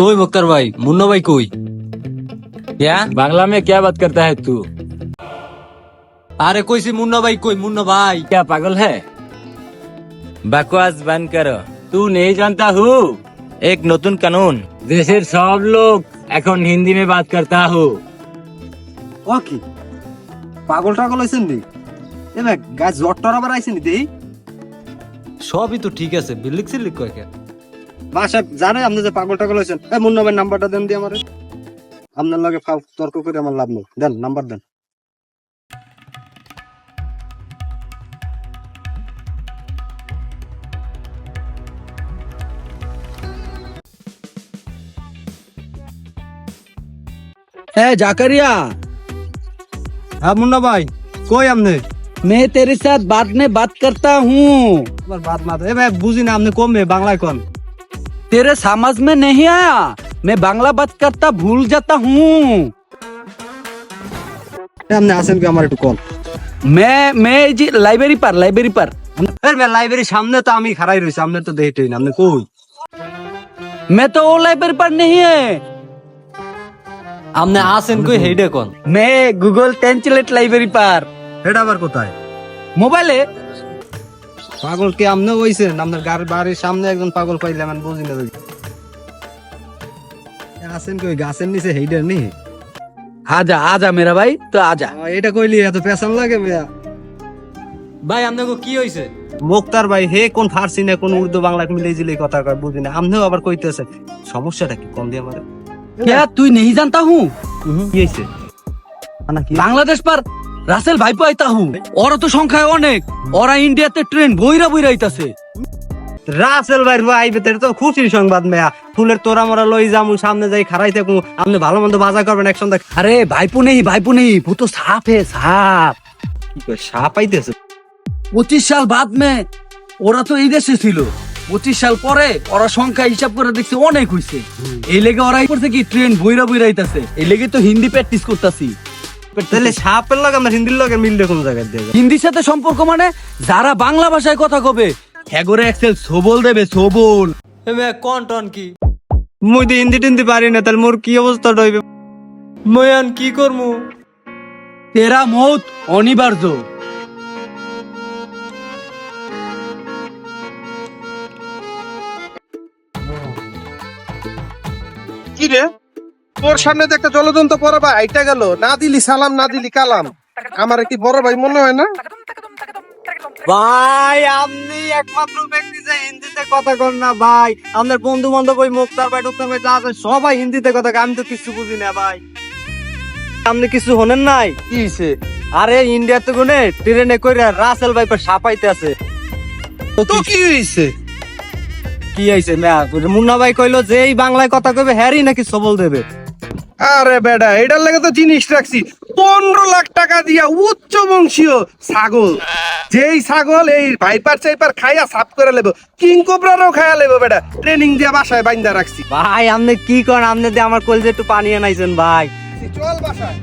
কই বক্কর ভাই? মুন্ন ভাই কই? क्या বাংলা মে क्या बात करता है तू আরে কইছি মুন্ন ভাই কই মুন্ন ভাই? क्या पागल है बकवास बंद करो तू नहीं जानता हूँ एक নতুন কানুন। দেশের সব লোক এখন হিন্দি মে বাত करता हूँ ও কি? পাগল টাগল হয়েছেন দি এবার গাছ জ্বর আবার আইসেন দি সবই তো ঠিক আছে বিল্লিক সিল্লিক কয়েকে কে বাসা জানে আপনি যে পাগল টাগল হয়েছেন এই মুন্না ভাই নাম্বারটা দেন দিয়ে আমার আপনার লগে ফাও তর্ক করে আমার লাভ নেই দেন নাম্বার দেন है जाकरिया হ্যাঁ মুন্না ভাই কই আপনি मैं तेरे साथ बाद में बात करता हूँ আবার বাদ মাত এ ভাই বুঝি না আপনি কমবে বাংলায় কোন तेरे समझ में नहीं आया मैं बांग्ला बात करता भूल जाता हूँ এ, আপনি আছেন কি আমার একটু কম मैं मैं जी लाइब्रेरी पर लाइब्रेरी पर লাইব্রেরির সামনে তো আমি খাড়াই রয়েছি আপনার তো দেখেই না আপনি কই मैं तो वो लाइब्रेरी पर नहीं है আমনে আসেন কই হেডে কোন मैं गूगल ट्रांसलेट लाइब्रेरी पर এটা আবার কোথায় मोबाइल है পাগল কে আপনি হইছেন আপনার গার বাড়ির সামনে একজন পাগল পাইলে আমি বুঝি না কই? গাছের নিচে হেইডার নি? আজা আজা মেরা ভাই তো আজা। এটা কইলি এত লাগে মিয়া। ভাই কি হইছে? মুক্তার ভাই হে কোন ফার্সি না কোন উর্দু বাংলা মিলে জিলে কথা কয় বুঝি না। আপনিও আবার কইতেছে সমস্যাটা কি? কম আমারে তুই নেহি জানতা হুঁ? কি হইছে? বাংলাদেশ পার রাসেল ভাই পাই তাহু ওরা তো সংখ্যায় অনেক। ওরা ইন্ডিয়াতে ট্রেন বইরা বইরা আইতাছে। রাসেল ভাই ভাই আইবে তো খুশির সংবাদ মেয়া। ফুলের তোরা মরা লই যামু সামনে যাই খারাই থাকু আপনি ভালো মন্দ বাজা করবেন এক আরে ভাইপো নেই ভাইপো নেই ভূত সাপ হে সাপ সাপ আইতেছে? পঁচিশ সাল বাদ মে ওরা তো এই দেশে ছিল। পঁচিশ সাল পরে ওরা সংখ্যা হিসাব করে দেখছে অনেক হইছে। এই লেগে ওরাই করছে কি ট্রেন বইরা বইরা আইতাছে। এই লেগে তো হিন্দি প্র্যাকটিস করতাছি। তাহলে সাপের লগে আমরা হিন্দির লগে মিল কোন জায়গায় দিয়ে হিন্দির সাথে সম্পর্ক মানে যারা বাংলা ভাষায় কথা কবে? হ্যাগরে এক্সেল সবল দেবে সবল। এ মে কোন টন কি? মুই তো হিন্দি টিন্দি পারি না তাহলে মোর কি অবস্থা হইবে ময়ান কি করমু? তেরা মৌত অনিবার্য। কি রে? তোর সামনে তো একটা জলদন্ত বড় ভাই আইটা গেল না দিলি সালাম না দিলি কালাম। আমার কি বড় ভাই মনে হয় না? ভাই আপনি একমাত্র ব্যক্তি যে হিন্দিতে কথা কন না ভাই। আপনার বন্ধু বান্ধব ওই মুক্তার ভাই টুক্তার ভাই যা আছে সবাই হিন্দিতে কথা আমি তো কিছু বুঝি না ভাই। আপনি কিছু হনেন নাই? কি হইছে? আরে ইন্ডিয়াতে কোনে ট্রেনে কইরা রাসেল ভাই পর সাপাইতে আছে। তো কি হইছে? কি হইছে না মুন্না ভাই কইলো যে এই বাংলায় কথা কইবে হ্যারি নাকি সবল দেবে? আরে বেডা এটার লাগে তো জিনিস রাখছি। পনেরো লাখ টাকা দিয়া উচ্চ বংশীয় ছাগল। যেই ছাগল এই ভাইপার চাইপার খাইয়া সাফ করে লেব কিং কোবরারও খাইয়া লেব বেডা। ট্রেনিং দিয়া বাসায় বাইন্দা রাখছি। ভাই আপনি কি করেন? আপনি দিয়ে আমার কলজে একটু পানি আনাইছেন ভাই। চল বাসায়।